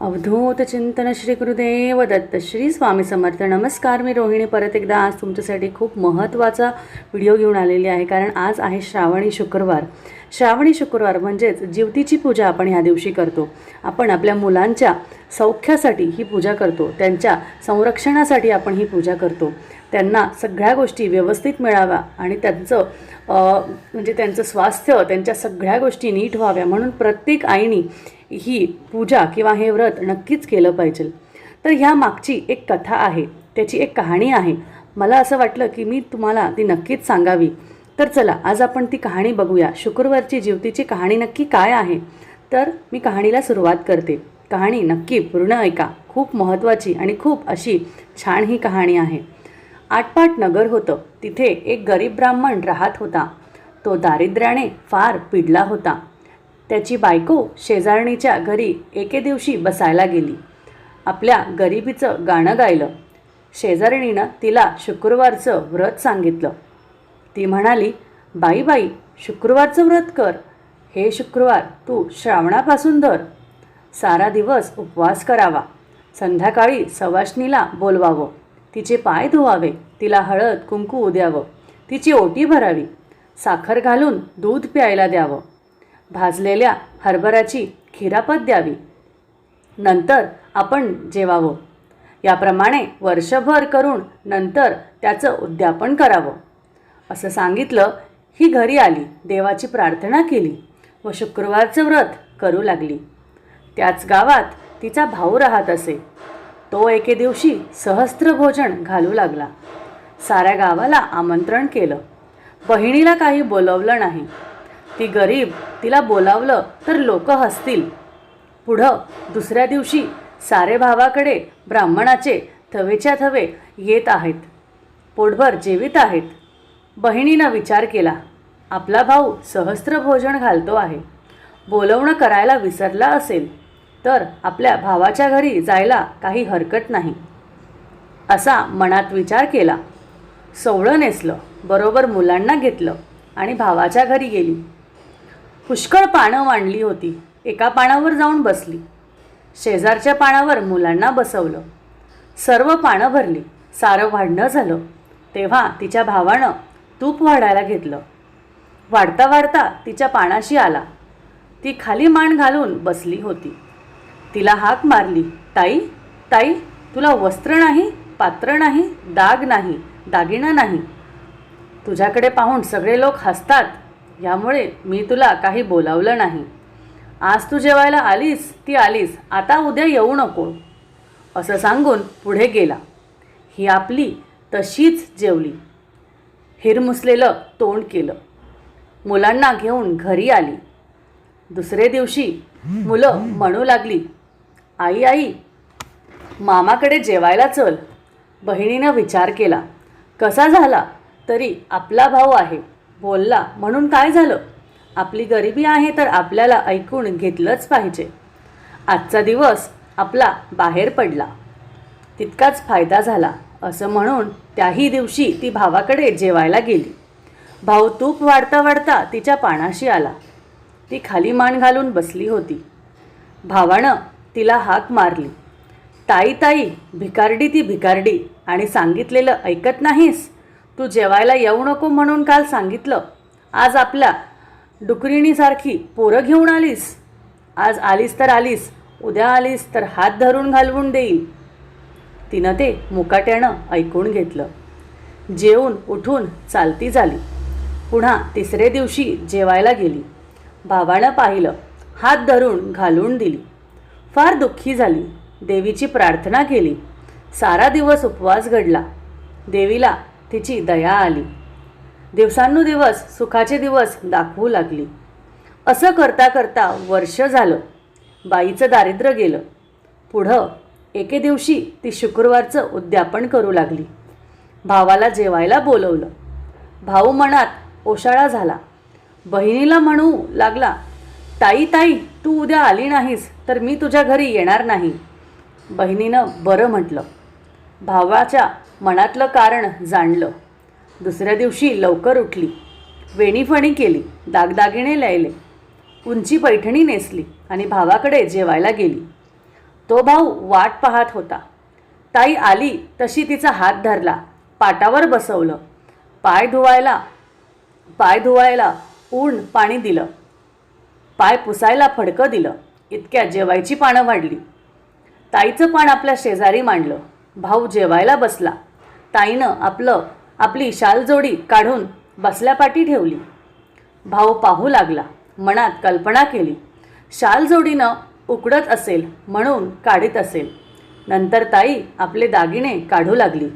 अवधूत चिंतन श्री गुरुदेव दत्त श्री स्वामी समर्थ. नमस्कार मी रोहिणी. परत एकदा आज तुमच्यासाठी खूप महत्त्वाचा व्हिडिओ घेऊन आलेली आहे कारण आज आहे श्रावणी शुक्रवार. श्रावणी शुक्रवार म्हणजेच जीवतीची पूजा आपण ह्या दिवशी करतो. आपण आपल्या मुलांच्या सौख्यासाठी ही पूजा करतो त्यांच्या संरक्षणासाठी आपण ही पूजा करतो. त्यांना सगळ्या गोष्टी व्यवस्थित मिळाव्या आणि त्यांचं म्हणजे त्यांचं स्वास्थ्य त्यांच्या सगळ्या गोष्टी नीट व्हाव्या. म्हणून प्रत्येक आईनी ही पूजा किंवा हे व्रत नक्कीच केलं पाहिजे. तर ह्या मागची एक कथा आहे. त्याची एक कहाणी आहे. मला असं वाटलं की मी तुम्हाला ती नक्कीच सांगावी. तर चला आज आपण ती कहाणी बघूया. शुक्रवारची जीवतीची कहाणी नक्की काय आहे? तर मी कहाणीला सुरुवात करते. कहाणी नक्की पूर्ण ऐका. खूप महत्त्वाची आणि खूप अशी छान ही कहाणी आहे. आटपाट नगर होतं. तिथे एक गरीब ब्राह्मण राहत होता. तो दारिद्र्याने फार पिडला होता. त्याची बायको शेजारणीच्या घरी एके दिवशी बसायला गेली. आपल्या गरिबीचं गाणं गायलं. शेजारणीनं तिला शुक्रवारचं व्रत सांगितलं. ती म्हणाली बाई बाई शुक्रवारचं व्रत कर. हे शुक्रवार तू श्रावणापासून धर. सारा दिवस उपवास करावा. संध्याकाळी सवाष्णीला बोलवावं. तिचे पाय धुवावे तिला हळद कुंकू द्यावं तिची ओटी भरावी साखर घालून दूध प्यायला द्यावं भाजलेल्या हरभराची खिरापत द्यावी. नंतर आपण जेवावं. याप्रमाणे वर्षभर करून नंतर त्याचं उद्यापन करावं. असं सांगितलं ही घरी आली देवाची प्रार्थना केली व शुक्रवारचं व्रत करू लागली. त्याच गावात तिचा भाऊ राहत असे. तो एके दिवशी सहस्त्र भोजन घालू लागला. साऱ्या गावाला आमंत्रण केलं. बहिणीला काही बोलवलं नाही. ती गरीब तिला बोलावलं तर लोक हसतील. पुढं दुसऱ्या दिवशी सारे भावाकडे ब्राह्मणाचे थवेच्या थवे येत आहेत. पोटभर जेवित आहेत. बहिणीनं विचार केला आपला भाऊ सहस्त्र भोजन घालतो आहे. बोलवणं करायला विसरला असेल. तर आपल्या भावाच्या घरी जायला काही हरकत नाही. असा मनात विचार केला. सोवळं नेसलं बरोबर मुलांना घेतलं आणि भावाच्या घरी गेली. पुष्कळ पानं मांडली होती एका पानावर जाऊन बसली. शेजारच्या पानावर मुलांना बसवलं. सर्व पानं भरली सारं वाढणं झालं. तेव्हा तिच्या भावानं तूप वाढायला घेतलं. वाढता वाढता तिच्या पानाशी आला. ती खाली मान घालून बसली होती. तिला हाक मारली. ताई ताई तुला वस्त्र नाही पात्र नाही दाग नाही दागिना नाही. तुझ्याकडे पाहून सगळे लोक हसतात. यामुळे मी तुला काही बोलावलं नाही. आज तू जेवायला आलीस ती आलीस. आता उद्या येऊ नको. असं सांगून पुढे गेला. ही आपली तशीच जेवली. हिरमुसलेलं तोंड केलं. मुलांना घेऊन घरी आली. दुसरे दिवशी मुलं म्हणू लागली आई आई मामाकडे जेवायला चल. बहिणीनं विचार केला. कसा झाला? तरी आपला भाऊ आहे. बोलला म्हणून काय झालं? आपली गरिबी आहे तर आपल्याला ऐकून घेतलंच पाहिजे. आजचा दिवस आपला बाहेर पडला. तितकाच फायदा झाला. असं म्हणून त्याही दिवशी ती भावाकडे जेवायला गेली. भाऊ तूप वाढता वाढता तिच्या पानाशी आला. ती खाली मान घालून बसली होती. भावानं तिला हाक मारली. ताई ताई भिकारडी ती भिकारडी आणि सांगितलेलं ऐकत नाहीस? तू जेवायला येऊ नको म्हणून काल सांगितलं. आज आपल्या डुकरिणीसारखी पोरं घेऊन आलीस. आज आलीस तर आलीस उद्या आलीस तर हात धरून घालवून देईल तिनं ते मुकाट्यानं ऐकून घेतलं. जेवून उठून चालती झाली. पुन्हा तिसरे दिवशी जेवायला गेली. भावानं पाहिलं हात धरून घालून दिली. फार दुःखी झाली. देवीची प्रार्थना केली. सारा दिवस उपवास घडला. देवीला तिची दया आली. दिवसानुदिवस सुखाचे दिवस दाखवू लागली. असं करता करता वर्ष झालं. बाईचं दारिद्र्य गेलं. पुढं एके दिवशी ती शुक्रवारचं उद्यापन करू लागली. भावाला जेवायला बोलवलं. भाऊ मनात ओशाळा झाला. बहिणीला म्हणू लागला ताई ताई तू उद्या आली नाहीस तर मी तुझ्या घरी येणार नाही. बहिणीनं बरं म्हटलं. भावाच्या मनातलं कारण जाणलं. दुसऱ्या दिवशी लवकर उठली. वेणीफणी केली दागदागिने लायले. उंची पैठणी नेसली आणि भावाकडे जेवायला गेली. तो भाऊ वाट पाहत होता. ताई आली तशी तिचा हात धरला पाटावर बसवलं. पाय धुवायला पाय धुवायला ऊन पाणी दिलं. पाय पुसायला फडकं दिलं. इतक्यात जेवायची पानं वाढली. ताईचं पान आपल्या शेजारी मांडलं. भाऊ जेवायला बसला. ताईनं आपलं आपली शालजोडी काढून बसल्यापाठी ठेवली. भाऊ पाहू लागला. मनात कल्पना केली. शालजोडीनं उकडत असेल म्हणून काढीत असेल. नंतर ताई आपले दागिने काढू लागली.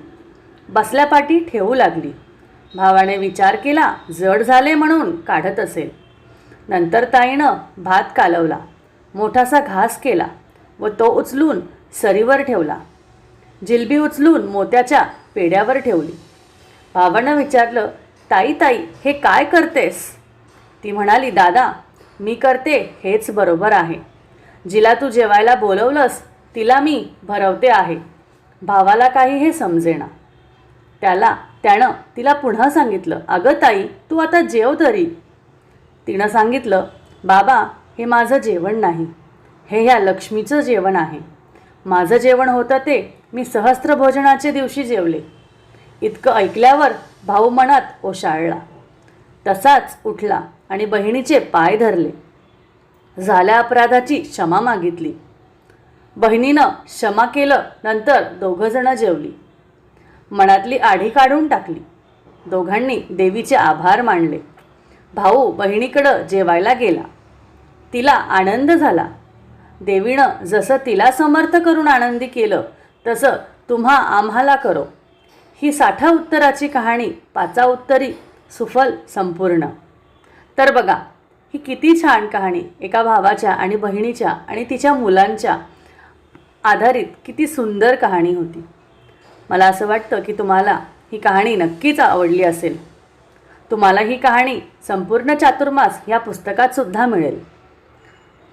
बसल्यापाठी ठेवू लागली. भावाने विचार केला जड झाले म्हणून काढत असेल. नंतर ताईनं भात कालवला. मोठासा घास केला व तो उचलून सरीवर ठेवला. जिलबी उचलून मोत्याच्या पेड्यावर ठेवली. भावानं विचारलं ताई ताई हे काय करतेस? ती म्हणाली दादा मी करते हेच बरोबर आहे. जिला तू जेवायला बोलवलंस तिला मी भरवते आहे. भावाला काही हे समजेना. त्याला त्यानं तिला पुन्हा सांगितलं अगं ताई तू आता जेव तरी. तिनं सांगितलं बाबा हे माझं जेवण नाही. हे ह्या लक्ष्मीचं जेवण आहे. माझं जेवण होतं ते मी सहस्रभोजनाच्या दिवशी जेवले. इतकं ऐकल्यावर भाऊ मनात ओशाळला. तसाच उठला आणि बहिणीचे पाय धरले. झाल्या अपराधाची क्षमा मागितली. बहिणीनं क्षमा केलं नंतर दोघंजणं जेवली. मनातली आढी काढून टाकली. दोघांनी देवीचे आभार मानले. भाऊ बहिणीकडं जेवायला गेला. तिला आनंद झाला. देवीनं जसं तिला समर्थ करून आनंदी केलं तसं तुम्हा आम्हाला करो. ही साठा उत्तराची कहाणी पाचा उत्तरी सुफल संपूर्ण. तर बघा ही किती छान कहाणी एका भावाच्या आणि बहिणीच्या आणि तिच्या मुलांच्या आधारित किती सुंदर कहाणी होती. मला असं वाटतं की तुम्हाला ही कहाणी नक्कीच आवडली असेल. तुम्हाला ही कहाणी संपूर्ण चातुर्मास या पुस्तकात सुद्धा मिळेल.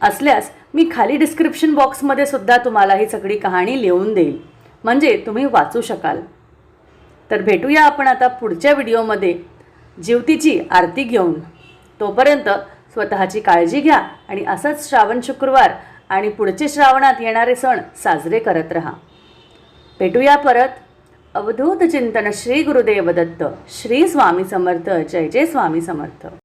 असल्यास मी खाली डिस्क्रिप्शन बॉक्समध्ये सुद्धा तुम्हाला ही सगळी कहाणी लिहून देईल. म्हणजे तुम्ही वाचू शकाल. तर भेटूया आपण आता पुढच्या व्हिडिओमध्ये. जीवतीची आरती घेऊन. तोपर्यंत स्वतःची काळजी घ्या आणि असंच श्रावण शुक्रवार आणि पुढचे श्रावणात येणारे सण साजरे करत राहा. भेटूया परत. अवधूत चिंतन श्री गुरुदेव दत्त श्री स्वामी समर्थ जय जय स्वामी समर्थ